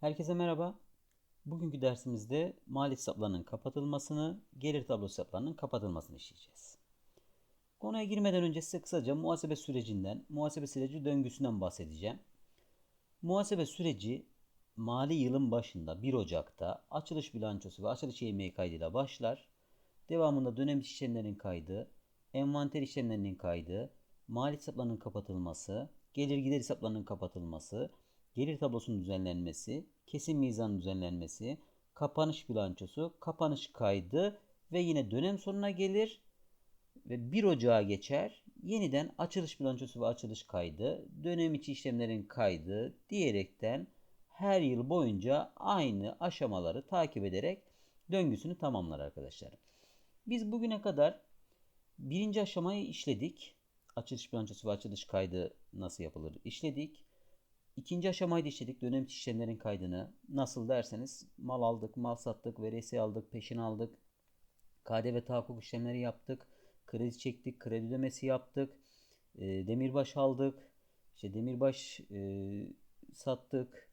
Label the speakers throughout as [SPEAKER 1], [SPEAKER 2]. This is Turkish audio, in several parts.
[SPEAKER 1] Herkese merhaba. Bugünkü dersimizde mali hesaplarının kapatılmasını, gelir tablosu hesaplarının kapatılmasını işleyeceğiz. Konuya girmeden önce size kısaca muhasebe sürecinden, muhasebe süreci döngüsünden bahsedeceğim. Muhasebe süreci mali yılın başında 1 Ocak'ta açılış bilançosu ve açılış yemeği kaydıyla başlar. Devamında dönem içi işlemlerin kaydı, envanter işlemlerinin kaydı, mali hesaplarının kapatılması, gelir gider hesaplarının kapatılması, gelir tablosunun düzenlenmesi, kesim mizanın düzenlenmesi, kapanış bilançosu, kapanış kaydı ve yine dönem sonuna gelir ve 1 Ocağı geçer. Yeniden açılış bilançosu ve açılış kaydı, dönem içi işlemlerin kaydı diyerekten her yıl boyunca aynı aşamaları takip ederek döngüsünü tamamlar arkadaşlar. Biz bugüne kadar birinci aşamayı işledik. Açılış bilançosu ve açılış kaydı nasıl yapılır işledik. İkinci aşamayı da işledik. Dönem içi işlemlerin kaydını. Nasıl derseniz mal aldık, mal sattık, veresiye aldık, peşin aldık. KDV tahakkuk işlemleri yaptık. Kredi çektik, kredi ödemesi yaptık. E, demirbaş aldık. İşte demirbaş e, sattık.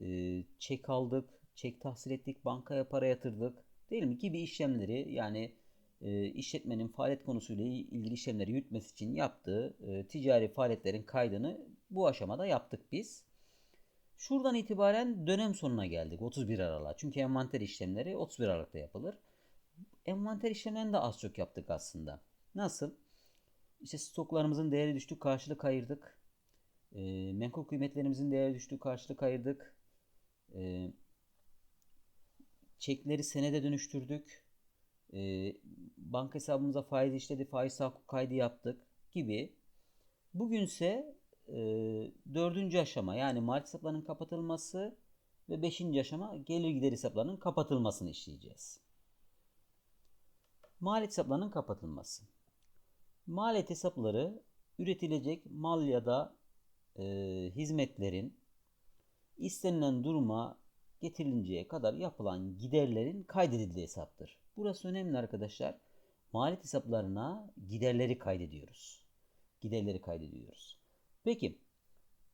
[SPEAKER 1] E, çek aldık. Çek tahsil ettik. Bankaya para yatırdık. Değil mi? Gibi işlemleri yani e, işletmenin faaliyet konusuyla ilgili işlemleri yürütmesi için yaptığı e, ticari faaliyetlerin kaydını bu aşamada yaptık biz. Şuradan itibaren dönem sonuna geldik 31 Aralık'a. Çünkü envanter işlemleri 31 Aralık'ta yapılır. Envanter işlemlerini de az çok yaptık aslında. Nasıl? İşte stoklarımızın değeri düştü, karşılık ayırdık. E, menkul kıymetlerimizin değeri düştü, karşılık ayırdık. E, çekleri senede dönüştürdük. E, banka hesabımıza faiz işledi, faiz tahakkuk kaydı yaptık gibi. Bugünse e, dördüncü aşama yani mali hesaplarının kapatılması ve beşinci aşama gelir gider hesaplarının kapatılmasını işleyeceğiz. Maliyet hesaplarının kapatılması. Maliyet hesapları üretilecek mal ya da e, hizmetlerin istenilen duruma getirilinceye kadar yapılan giderlerin kaydedildiği hesaptır. Burası önemli arkadaşlar. Maliyet hesaplarına giderleri kaydediyoruz. Giderleri kaydediyoruz. Peki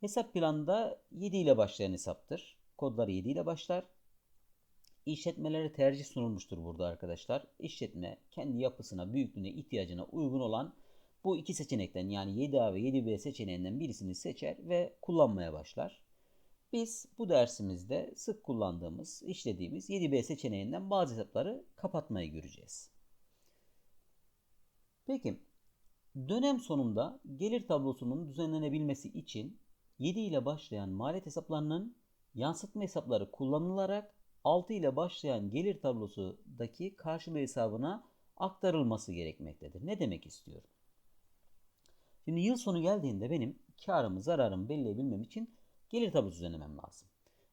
[SPEAKER 1] hesap planında 7 ile başlayan hesaptır. Kodları 7 ile başlar. İşletmelere tercih sunulmuştur burada arkadaşlar. İşletme kendi yapısına, büyüklüğüne, ihtiyacına uygun olan bu iki seçenekten yani 7A ve 7B seçeneğinden birisini seçer ve kullanmaya başlar. Biz bu dersimizde sık kullandığımız, işlediğimiz 7B seçeneğinden bazı hesapları kapatmayı göreceğiz. Peki dönem sonunda gelir tablosunun düzenlenebilmesi için 7 ile başlayan maliyet hesaplarının yansıtma hesapları kullanılarak 6 ile başlayan gelir tablosundaki karşılığı hesabına aktarılması gerekmektedir. Ne demek istiyorum? Şimdi yıl sonu geldiğinde benim karımı, zararımı belirleyebilmem için gelir tablosu düzenlemem lazım.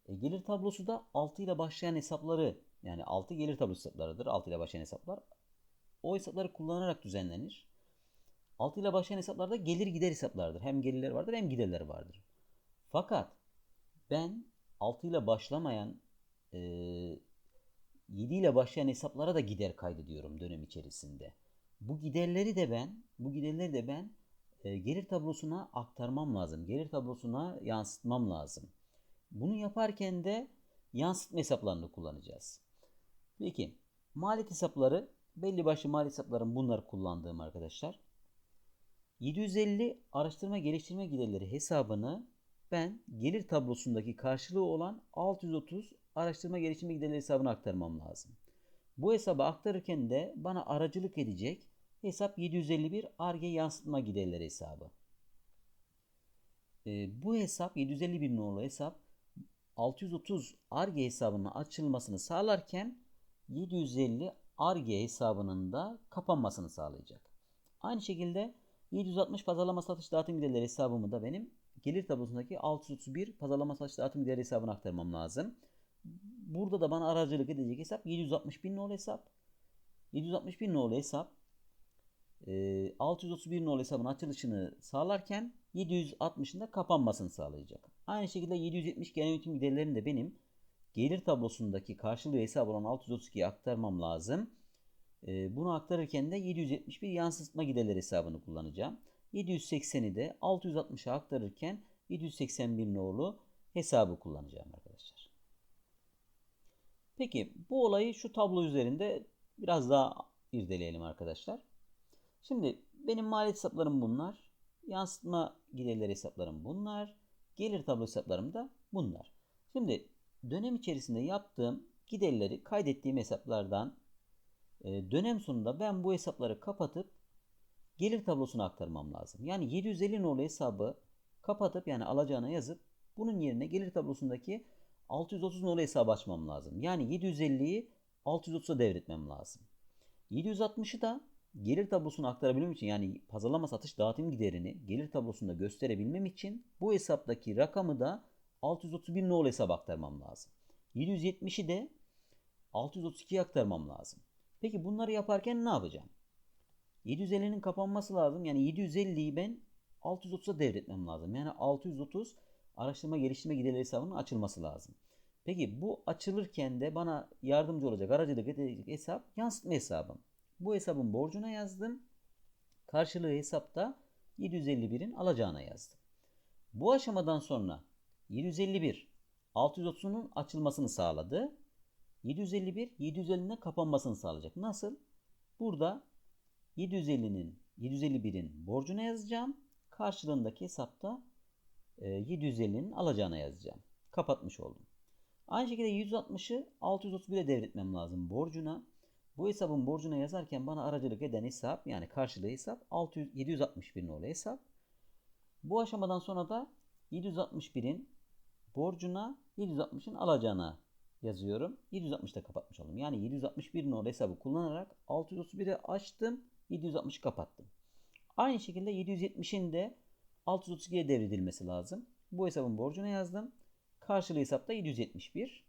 [SPEAKER 1] E, gelir tablosu da 6 ile başlayan hesapları yani 6 gelir tablosu hesaplarıdır. 6 ile başlayan hesaplar. O hesapları kullanarak düzenlenir. 6 ile başlayan hesaplarda gelir gider hesaplardır. Hem gelirler vardır hem giderler vardır. Fakat ben 6 ile başlamayan e, 7 ile başlayan hesaplara da gider kaydediyorum dönem içerisinde. Bu giderleri de ben, bu giderleri de ben e, gelir tablosuna aktarmam lazım. Gelir tablosuna yansıtmam lazım. Bunu yaparken de yansıtma hesaplarını kullanacağız. Peki maliyet hesapları belli başlı maliyet hesaplarım bunlar kullandığım arkadaşlar. 750 araştırma geliştirme giderleri hesabını ben gelir tablosundaki karşılığı olan 630 araştırma geliştirme giderleri hesabına aktarmam lazım. Bu hesaba aktarırken de bana aracılık edecek hesap 751 arge yansıtma giderleri hesabı. E, bu hesap 751 nolu hesap 630 arge hesabının açılmasını sağlarken 750 arge hesabının da kapanmasını sağlayacak. Aynı şekilde 760 pazarlama satış dağıtım giderleri hesabımı da benim gelir tablosundaki 631 pazarlama satış dağıtım giderleri hesabına aktarmam lazım. Burada da bana aracılık edecek hesap 760 bin nolu hesap. 760 bin nolu hesap 631 nolu hesabın açılışını sağlarken 760'ın da kapanmasını sağlayacak. Aynı şekilde 770 genel yönetim giderlerini de benim gelir tablosundaki karşılığı hesabı olan 632'ye aktarmam lazım. Bunu aktarırken de 771 yansıtma giderleri hesabını kullanacağım. 780'i de 660'a aktarırken 781 nolu hesabı kullanacağım arkadaşlar. Peki bu olayı şu tablo üzerinde biraz daha irdeleyelim arkadaşlar. Şimdi benim maliyet hesaplarım bunlar. Yansıtma giderleri hesaplarım bunlar. Gelir tablo hesaplarım da bunlar. Şimdi dönem içerisinde yaptığım giderleri kaydettiğim hesaplardan dönem sonunda ben bu hesapları kapatıp gelir tablosuna aktarmam lazım. Yani 750 nolu hesabı kapatıp yani alacağına yazıp bunun yerine gelir tablosundaki 630 nolu hesabı açmam lazım. Yani 750'yi 630'a devretmem lazım. 760'ı da gelir tablosuna aktarabilmem için yani pazarlama satış dağıtım giderini gelir tablosunda gösterebilmem için bu hesaptaki rakamı da 631 nolu hesaba aktarmam lazım. 770'i de 632'ye aktarmam lazım. Peki bunları yaparken ne yapacağım? 750'nin kapanması lazım. Yani 750'yi ben 630'a devretmem lazım. Yani 630 araştırma geliştirme giderleri hesabının açılması lazım. Peki bu açılırken de bana yardımcı olacak aracılık edecek hesap yansıtma hesabım. Bu hesabın borcuna yazdım. Karşılığı hesapta 751'in alacağına yazdım. Bu aşamadan sonra 751 630'un açılmasını sağladı. 751 750'ine kapanmasını sağlayacak. Nasıl? Burada 750'nin 751'in borcuna yazacağım. Karşılığındaki hesapta 750'nin alacağına yazacağım. Kapatmış oldum. Aynı şekilde 160'ı 631'e devretmem lazım borcuna. Bu hesabın borcuna yazarken bana aracılık eden hesap yani karşılığı hesap 600, 761 nolu hesap. Bu aşamadan sonra da 761'in borcuna 760'ın alacağına yazıyorum. 760'da kapatmış oldum. Yani 761 nolu hesabı kullanarak 631'i açtım. 760'ı kapattım. Aynı şekilde 770'in de 632'ye devredilmesi lazım. Bu hesabın borcuna yazdım. Karşılığı hesapta 771.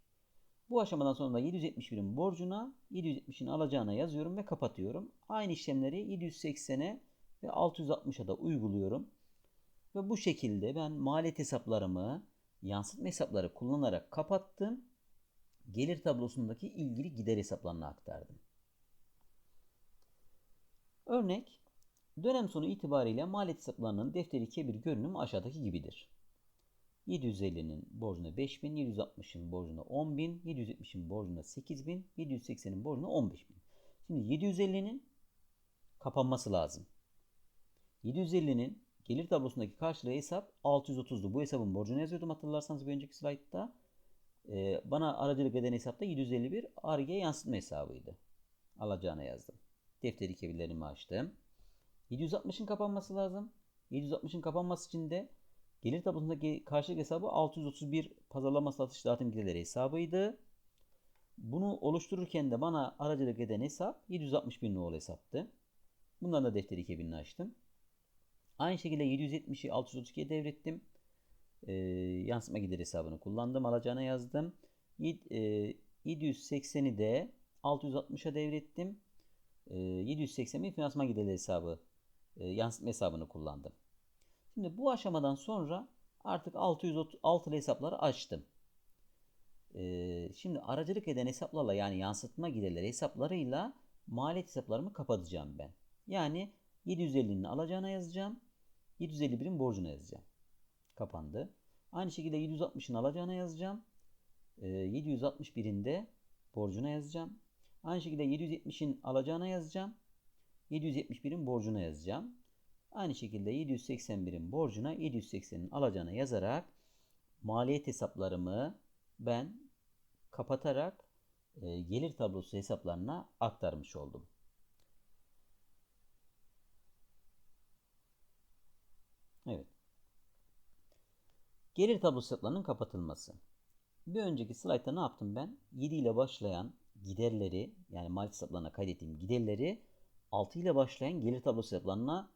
[SPEAKER 1] Bu aşamadan sonra da 771'in borcuna 770'in alacağına yazıyorum ve kapatıyorum. Aynı işlemleri 780'e ve 660'a da uyguluyorum. Ve bu şekilde ben maliyet hesaplarımı yansıtma hesapları kullanarak kapattım. Gelir tablosundaki ilgili gider hesaplarına aktardım. Örnek Dönem sonu itibariyle maliyet hesaplarının defteri kebir görünümü aşağıdaki gibidir. 750'nin borcuna 5000, 760'ın borcuna 10.000, 770'in borcuna 8.000, 780'in borcuna 15.000. Şimdi 750'nin kapanması lazım. 750'nin gelir tablosundaki karşılığı hesap 630'du. Bu hesabın borcunu yazıyordum hatırlarsanız bir önceki slaytta. Ee, bana aracılık eden hesapta 751 ARGE yansıtma hesabıydı. Alacağına yazdım. Defteri kebirlerimi açtım. 760'ın kapanması lazım. 760'ın kapanması için de gelir tablosundaki karşılık hesabı 631 pazarlama satış dağıtım giderleri hesabıydı. Bunu oluştururken de bana aracılık eden hesap 761 nolu hesaptı. Bundan da defteri kebinini açtım. Aynı şekilde 770'i 632'ye devrettim. Ee, yansıtma gider hesabını kullandım. Alacağına yazdım. 780'i de 660'a devrettim. 780 finansman giderleri hesabı e, yansıtma hesabını kullandım. Şimdi bu aşamadan sonra artık 636 hesapları açtım. E, şimdi aracılık eden hesaplarla yani yansıtma giderleri hesaplarıyla maliyet hesaplarımı kapatacağım ben. Yani 750'nin alacağına yazacağım. 751'in borcuna yazacağım. Kapandı. Aynı şekilde 760'ın alacağına yazacağım. 761'in e, de borcuna yazacağım. Aynı şekilde 770'in alacağına yazacağım. 771'in borcuna yazacağım. Aynı şekilde 781'in borcuna 780'in alacağına yazarak maliyet hesaplarımı ben kapatarak e, gelir tablosu hesaplarına aktarmış oldum. Evet. Gelir tablosu hesaplarının kapatılması. Bir önceki slaytta ne yaptım ben? 7 ile başlayan giderleri yani maliyet hesaplarına kaydettiğim giderleri 6 ile başlayan gelir tablosu hesaplarına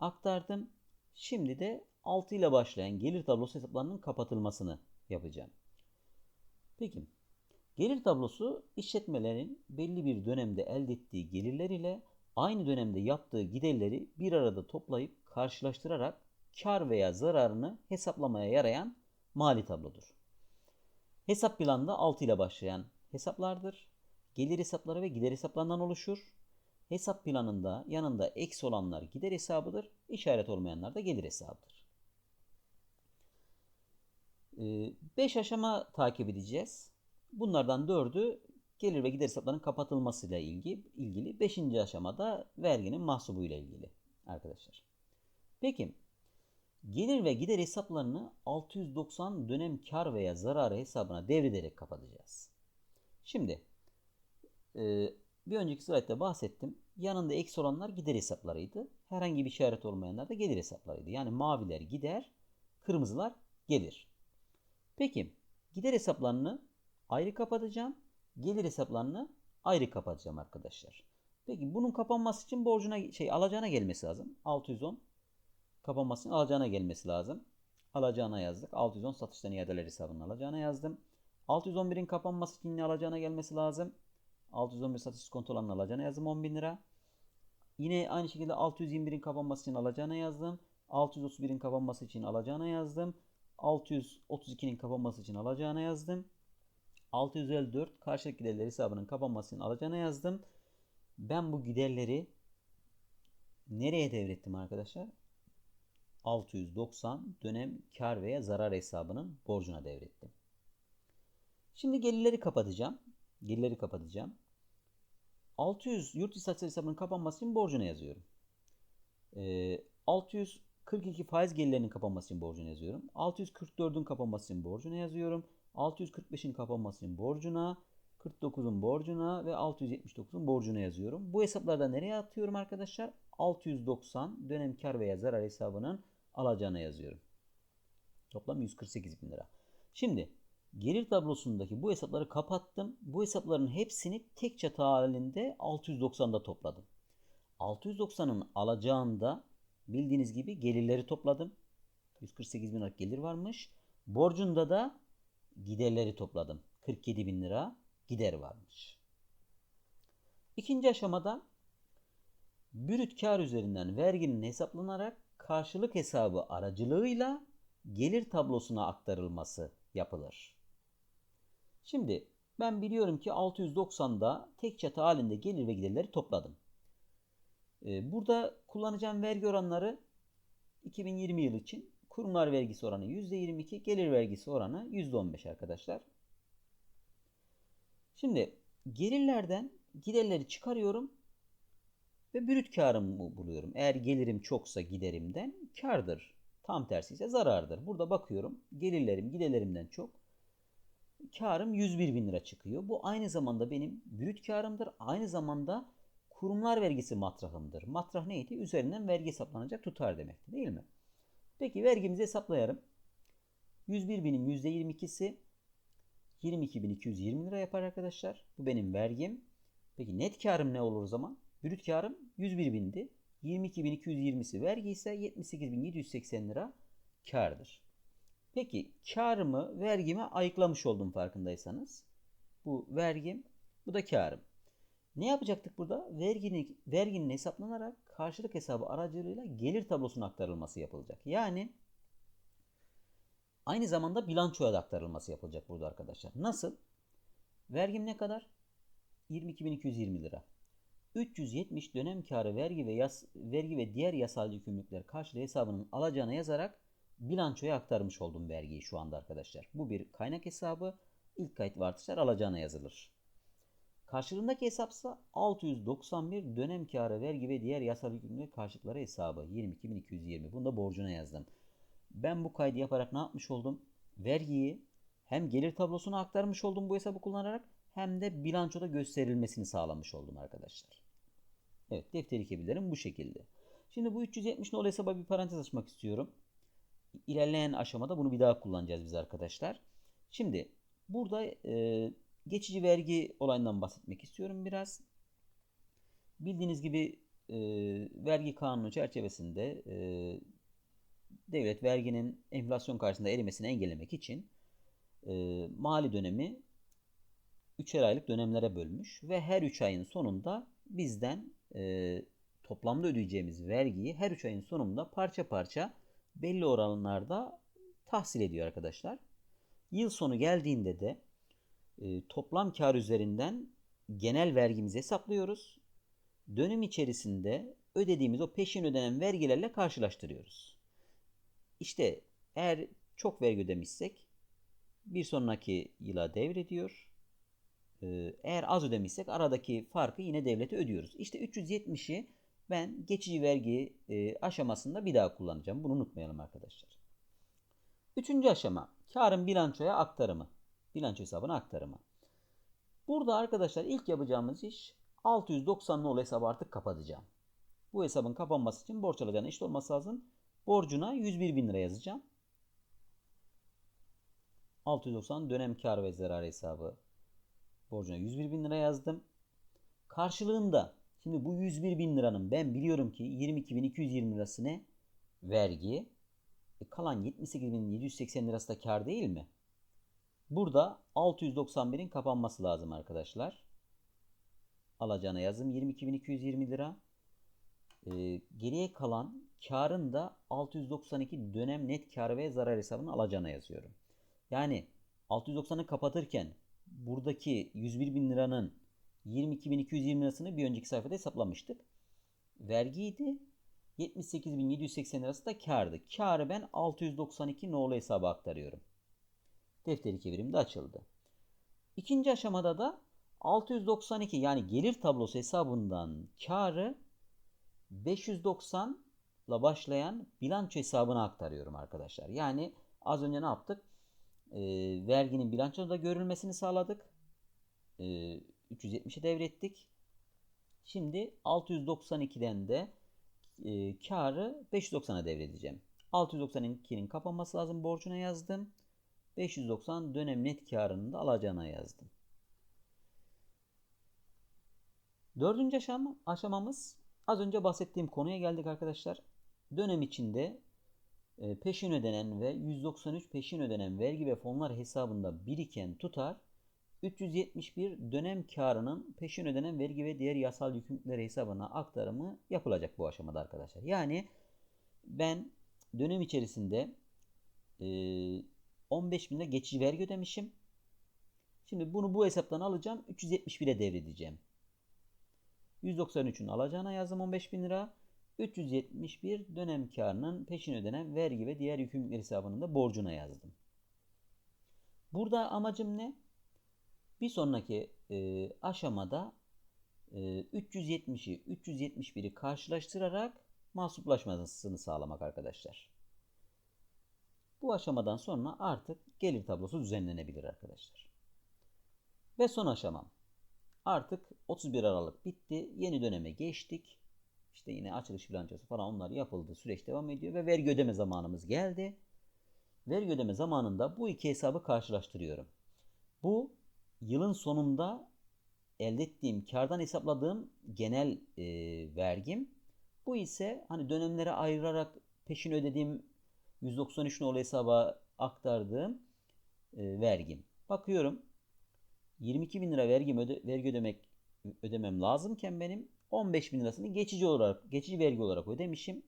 [SPEAKER 1] aktardım. Şimdi de 6 ile başlayan gelir tablosu hesaplarının kapatılmasını yapacağım. Peki gelir tablosu işletmelerin belli bir dönemde elde ettiği gelirler ile aynı dönemde yaptığı giderleri bir arada toplayıp karşılaştırarak kar veya zararını hesaplamaya yarayan mali tablodur. Hesap planında 6 ile başlayan hesaplardır. Gelir hesapları ve gider hesaplarından oluşur. Hesap planında yanında eksi olanlar gider hesabıdır. İşaret olmayanlar da gelir hesabıdır. 5 ee, aşama takip edeceğiz. Bunlardan 4'ü gelir ve gider hesaplarının kapatılmasıyla ilgili ilgili 5. aşamada verginin mahsubuyla ilgili arkadaşlar. Peki gelir ve gider hesaplarını 690 dönem kar veya zararı hesabına devrederek kapatacağız. Şimdi e, bir önceki slaytta bahsettim. Yanında eksi olanlar gider hesaplarıydı. Herhangi bir işaret olmayanlar da gelir hesaplarıydı. Yani maviler gider, kırmızılar gelir. Peki gider hesaplarını ayrı kapatacağım. Gelir hesaplarını ayrı kapatacağım arkadaşlar. Peki bunun kapanması için borcuna şey alacağına gelmesi lazım. 610 kapanması için alacağına gelmesi lazım. Alacağına yazdık. 610 satıştan iadeler hesabının alacağına yazdım. 611'in kapanması için ne alacağına gelmesi lazım. 611 satış kontolarının alacağına yazdım 10.000 lira. Yine aynı şekilde 621'in kapanması için alacağına yazdım. 631'in kapanması için alacağına yazdım. 632'nin kapanması için alacağına yazdım. 654 karşılık giderler hesabının kapanması için alacağına yazdım. Ben bu giderleri nereye devrettim arkadaşlar? 690 dönem kar veya zarar hesabının borcuna devrettim. Şimdi gelirleri kapatacağım. Gelirleri kapatacağım. 600 yurt satış hesabının kapanması için borcuna yazıyorum. Ee, 642 faiz gelirlerinin kapanması için borcuna yazıyorum. 644'ün kapanması için borcuna yazıyorum. 645'in kapanması için borcuna, 49'un borcuna ve 679'un borcuna yazıyorum. Bu hesaplarda nereye atıyorum arkadaşlar? 690 dönem kar veya zarar hesabının alacağına yazıyorum. Toplam 148 bin lira. Şimdi gelir tablosundaki bu hesapları kapattım. Bu hesapların hepsini tek çatı halinde 690'da topladım. 690'ın alacağında bildiğiniz gibi gelirleri topladım. 148 bin lira gelir varmış. Borcunda da giderleri topladım. 47 bin lira gider varmış. İkinci aşamada brüt kar üzerinden verginin hesaplanarak karşılık hesabı aracılığıyla gelir tablosuna aktarılması yapılır. Şimdi ben biliyorum ki 690'da tek çatı halinde gelir ve giderleri topladım. Ee, burada kullanacağım vergi oranları 2020 yılı için kurumlar vergisi oranı %22, gelir vergisi oranı %15 arkadaşlar. Şimdi gelirlerden giderleri çıkarıyorum ve brüt karımı buluyorum. Eğer gelirim çoksa giderimden kardır. Tam tersi ise zarardır. Burada bakıyorum gelirlerim giderlerimden çok. Karım 101 bin lira çıkıyor. Bu aynı zamanda benim brüt karımdır. Aynı zamanda kurumlar vergisi matrahımdır. Matrah neydi? Üzerinden vergi hesaplanacak tutar demekti değil mi? Peki vergimizi hesaplayalım. 101 binin %22'si 22.220 lira yapar arkadaşlar. Bu benim vergim. Peki net karım ne olur o zaman? Brüt karım 101 bindi. 22.220'si vergi ise 78.780 lira kardır. Peki karımı vergime ayıklamış oldum farkındaysanız. Bu vergim, bu da karım. Ne yapacaktık burada? Verginin, verginin hesaplanarak karşılık hesabı aracılığıyla gelir tablosuna aktarılması yapılacak. Yani aynı zamanda bilançoya da aktarılması yapılacak burada arkadaşlar. Nasıl? Vergim ne kadar? 22.220 lira. 370 dönem karı vergi ve yas, vergi ve diğer yasal yükümlülükler karşılığı hesabının alacağına yazarak bilançoya aktarmış oldum vergiyi şu anda arkadaşlar. Bu bir kaynak hesabı. İlk kayıt ve artışlar alacağına yazılır. Karşılığındaki hesapsa 691 dönem karı vergi ve diğer yasal yükümlülük karşılıkları hesabı 22.220. Bunu da borcuna yazdım. Ben bu kaydı yaparak ne yapmış oldum? Vergiyi hem gelir tablosuna aktarmış oldum bu hesabı kullanarak hem de bilançoda gösterilmesini sağlamış oldum arkadaşlar. Evet defter kebilerim bu şekilde. Şimdi bu 370 nolu hesaba bir parantez açmak istiyorum. İlerleyen aşamada bunu bir daha kullanacağız biz arkadaşlar. Şimdi burada e, geçici vergi olayından bahsetmek istiyorum biraz. Bildiğiniz gibi e, vergi kanunu çerçevesinde e, devlet verginin enflasyon karşısında erimesini engellemek için e, mali dönemi 3'er aylık dönemlere bölmüş ve her 3 ayın sonunda bizden e, toplamda ödeyeceğimiz vergiyi her 3 ayın sonunda parça parça belli oranlarda tahsil ediyor arkadaşlar. Yıl sonu geldiğinde de e, toplam kar üzerinden genel vergimizi hesaplıyoruz. Dönem içerisinde ödediğimiz o peşin ödenen vergilerle karşılaştırıyoruz. İşte eğer çok vergi ödemişsek bir sonraki yıla devrediyor. Ee, eğer az ödemişsek aradaki farkı yine devlete ödüyoruz. İşte 370'i ben geçici vergi e, aşamasında bir daha kullanacağım. Bunu unutmayalım arkadaşlar. Üçüncü aşama karın bilançoya aktarımı. Bilanço hesabına aktarımı. Burada arkadaşlar ilk yapacağımız iş 690 nolu hesabı artık kapatacağım. Bu hesabın kapanması için borç alacağına eşit olması lazım. Borcuna 101 bin lira yazacağım. 690 dönem kar ve zarar hesabı. Borcuna 101 bin lira yazdım. Karşılığında şimdi bu 101 bin liranın ben biliyorum ki 22.220 lirası ne? Vergi. E kalan 78.780 lirası da kar değil mi? Burada 691'in kapanması lazım arkadaşlar. Alacağına yazdım 22.220 lira. Ee, geriye kalan karın da 692 dönem net kar ve zarar hesabını alacağına yazıyorum. Yani 690'ı kapatırken buradaki 101 bin liranın 22.220 lirasını bir önceki sayfada hesaplamıştık. Vergiydi. 78.780 lirası da kardı. Karı ben 692 nolu hesaba aktarıyorum. Defteri çevirim de açıldı. İkinci aşamada da 692 yani gelir tablosu hesabından karı 590 ile başlayan bilanço hesabına aktarıyorum arkadaşlar. Yani az önce ne yaptık? Ee, verginin bilançoda görülmesini sağladık. Ee, 370'e devrettik. Şimdi 692'den de e, karı 590'a devredeceğim. 692'nin kapanması lazım borcuna yazdım. 590 dönem net karını da alacağına yazdım. Dördüncü aşama, aşamamız az önce bahsettiğim konuya geldik arkadaşlar. Dönem içinde e, peşin ödenen ve 193 peşin ödenen vergi ve fonlar hesabında biriken tutar 371 dönem karının peşin ödenen vergi ve diğer yasal yükümlülükler hesabına aktarımı yapılacak bu aşamada arkadaşlar. Yani ben dönem içerisinde e, 15 bin lira geçici vergi ödemişim. Şimdi bunu bu hesaptan alacağım. 371'e devredeceğim. 193'ün alacağına yazdım 15 bin lira. 371 dönem karının peşin ödenen vergi ve diğer yükümlülükler hesabının da borcuna yazdım. Burada amacım ne? Bir sonraki e, aşamada e, 370'i 371'i karşılaştırarak mahsuplaşmasını sağlamak arkadaşlar. Bu aşamadan sonra artık gelir tablosu düzenlenebilir arkadaşlar. Ve son aşamam. Artık 31 Aralık bitti. Yeni döneme geçtik. İşte yine açılış bilançosu falan onlar yapıldı. Süreç devam ediyor ve vergi ödeme zamanımız geldi. Vergi ödeme zamanında bu iki hesabı karşılaştırıyorum. Bu yılın sonunda elde ettiğim kardan hesapladığım genel e, vergim. Bu ise hani dönemlere ayırarak peşin ödediğim 193 nolu hesaba aktardığım e, vergim. Bakıyorum 22 bin lira vergim öde, vergi ödemek ödemem lazımken benim 15 bin lirasını geçici olarak geçici vergi olarak ödemişim.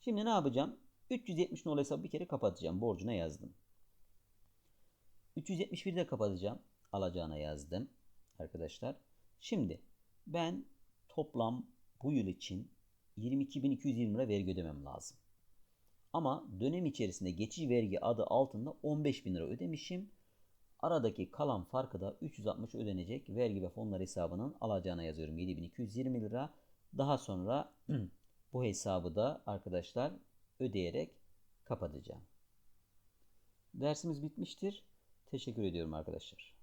[SPEAKER 1] Şimdi ne yapacağım? 370 nolu hesabı bir kere kapatacağım. Borcuna yazdım. 371'i de kapatacağım. Alacağına yazdım. Arkadaşlar. Şimdi ben toplam bu yıl için 22.220 lira vergi ödemem lazım. Ama dönem içerisinde geçici vergi adı altında 15 bin lira ödemişim. Aradaki kalan farkı da 360 ödenecek vergi ve fonlar hesabının alacağına yazıyorum 7220 lira. Daha sonra bu hesabı da arkadaşlar ödeyerek kapatacağım. Dersimiz bitmiştir. Teşekkür ediyorum arkadaşlar.